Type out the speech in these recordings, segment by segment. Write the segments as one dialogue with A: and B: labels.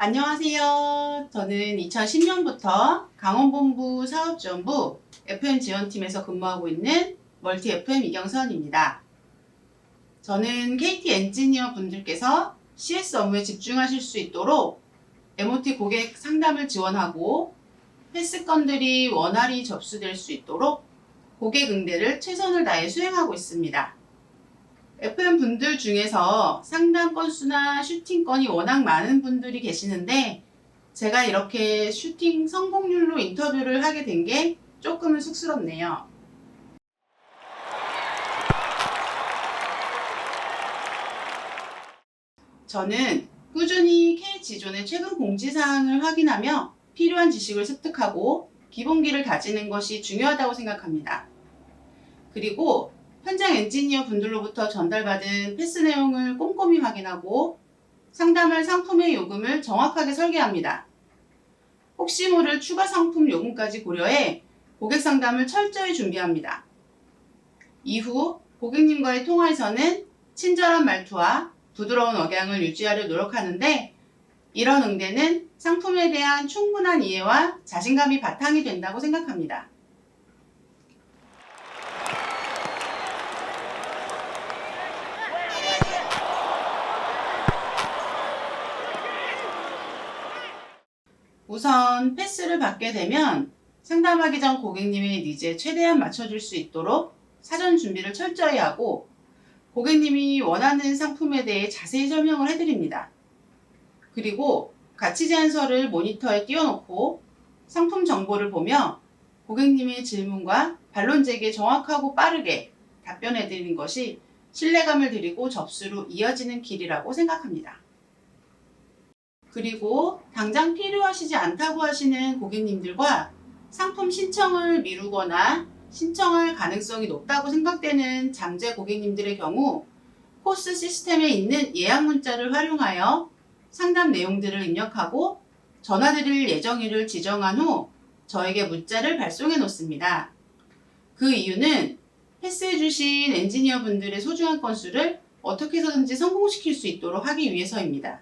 A: 안녕하세요. 저는 2010년부터 강원본부 사업지원부 FM 지원팀에서 근무하고 있는 멀티 FM 이경선입니다. 저는 KT 엔지니어 분들께서 CS 업무에 집중하실 수 있도록 MOT 고객 상담을 지원하고 패스 건들이 원활히 접수될 수 있도록 고객 응대를 최선을 다해 수행하고 있습니다. FM 분들 중에서 상담 건수나 슈팅 건이 워낙 많은 분들이 계시는데 제가 이렇게 슈팅 성공률로 인터뷰를 하게 된 게 조금은 쑥스럽네요. 저는 꾸준히 K지존의 최근 공지사항을 확인하며 필요한 지식을 습득하고 기본기를 다지는 것이 중요하다고 생각합니다. 그리고 현장 엔지니어 분들로부터 전달받은 패스 내용을 꼼꼼히 확인하고 상담할 상품의 요금을 정확하게 설계합니다. 혹시 모를 추가 상품 요금까지 고려해 고객 상담을 철저히 준비합니다. 이후 고객님과의 통화에서는 친절한 말투와 부드러운 억양을 유지하려 노력하는데 이런 응대는 상품에 대한 충분한 이해와 자신감이 바탕이 된다고 생각합니다. 우선 패스를 받게 되면 상담하기 전 고객님의 니즈에 최대한 맞춰줄 수 있도록 사전 준비를 철저히 하고 고객님이 원하는 상품에 대해 자세히 설명을 해드립니다. 그리고 가치 제안서를 모니터에 띄워놓고 상품 정보를 보며 고객님의 질문과 반론 제기에 정확하고 빠르게 답변해드리는 것이 신뢰감을 드리고 접수로 이어지는 길이라고 생각합니다. 그리고 당장 필요하시지 않다고 하시는 고객님들과 상품 신청을 미루거나 신청할 가능성이 높다고 생각되는 잠재 고객님들의 경우 코스 시스템에 있는 예약 문자를 활용하여 상담 내용들을 입력하고 전화드릴 예정일을 지정한 후 저에게 문자를 발송해 놓습니다. 그 이유는 패스해 주신 엔지니어 분들의 소중한 건수를 어떻게 해서든지 성공시킬 수 있도록 하기 위해서입니다.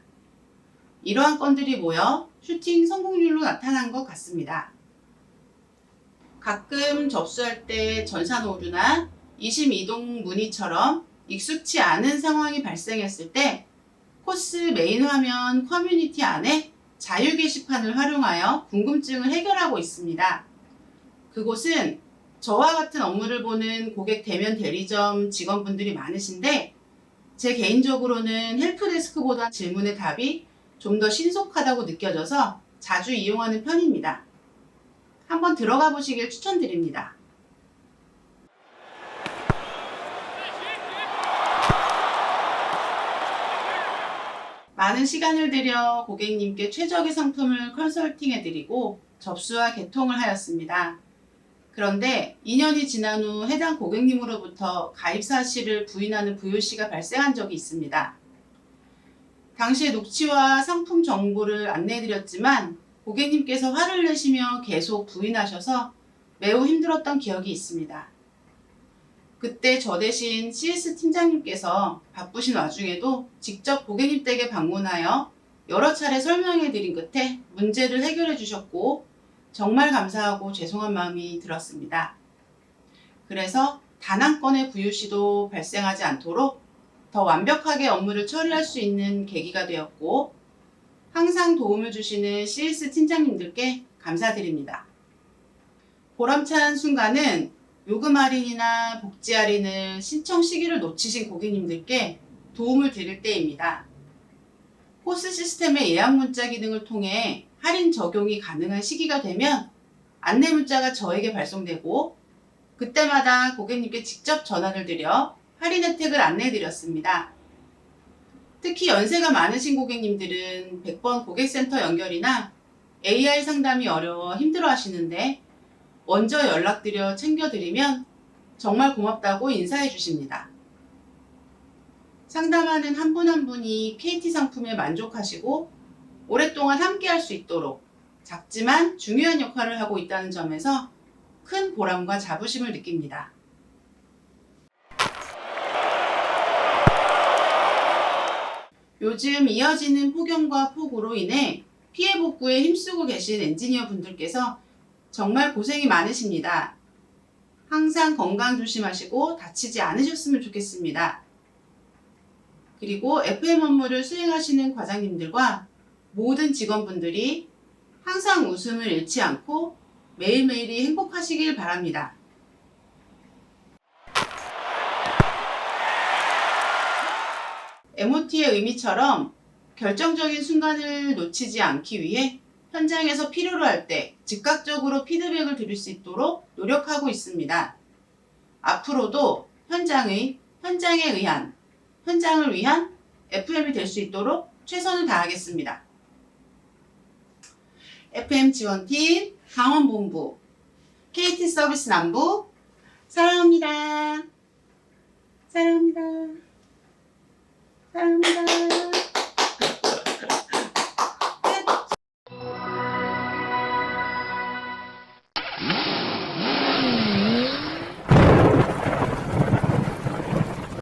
A: 이러한 건들이 모여 슈팅 성공률로 나타난 것 같습니다. 가끔 접수할 때 전산 오류나 이심 이동 문의처럼 익숙치 않은 상황이 발생했을 때 코스 메인 화면 커뮤니티 안에 자유 게시판을 활용하여 궁금증을 해결하고 있습니다. 그곳은 저와 같은 업무를 보는 고객 대면 대리점 직원분들이 많으신데 제 개인적으로는 헬프데스크보다 질문의 답이 좀 더 신속하다고 느껴져서 자주 이용하는 편입니다. 한번 들어가 보시길 추천드립니다. 많은 시간을 들여 고객님께 최적의 상품을 컨설팅해드리고 접수와 개통을 하였습니다. 그런데 2년이 지난 후 해당 고객님으로부터 가입 사실을 부인하는 VOC가 발생한 적이 있습니다. 당시에 녹취와 상품 정보를 안내해드렸지만 고객님께서 화를 내시며 계속 부인하셔서 매우 힘들었던 기억이 있습니다. 그때 저 대신 CS 팀장님께서 바쁘신 와중에도 직접 고객님 댁에 방문하여 여러 차례 설명해 드린 끝에 문제를 해결해 주셨고 정말 감사하고 죄송한 마음이 들었습니다. 그래서 단 한 건의 VOC도 발생하지 않도록 더 완벽하게 업무를 처리할 수 있는 계기가 되었고 항상 도움을 주시는 CS 팀장님들께 감사드립니다. 보람찬 순간은 요금 할인이나 복지 할인을 신청 시기를 놓치신 고객님들께 도움을 드릴 때입니다. 코스 시스템의 예약 문자 기능을 통해 할인 적용이 가능한 시기가 되면 안내 문자가 저에게 발송되고 그때마다 고객님께 직접 전화를 드려 할인 혜택을 안내해 드렸습니다. 특히 연세가 많으신 고객님들은 100번 고객센터 연결이나 AI 상담이 어려워 힘들어 하시는데 먼저 연락드려 챙겨드리면 정말 고맙다고 인사해 주십니다. 상담하는 한 분 한 분이 KT 상품에 만족하시고 오랫동안 함께 할 수 있도록 작지만 중요한 역할을 하고 있다는 점에서 큰 보람과 자부심을 느낍니다. 요즘 이어지는 폭염과 폭우로 인해 피해 복구에 힘쓰고 계신 엔지니어 분들께서 정말 고생이 많으십니다. 항상 건강 조심하시고 다치지 않으셨으면 좋겠습니다. 그리고 FM 업무를 수행하시는 과장님들과 모든 직원분들이 항상 웃음을 잃지 않고 매일매일이 행복하시길 바랍니다. MOT의 의미처럼 결정적인 순간을 놓치지 않기 위해 현장에서 필요로 할 때 즉각적으로 피드백을 드릴 수 있도록 노력하고 있습니다. 앞으로도 현장의, 현장에 의한, 현장을 위한 FM이 될 수 있도록 최선을 다하겠습니다. FM 지원팀 강원본부 KT 서비스 남부 사랑합니다. 사랑합니다. 사랑합니다.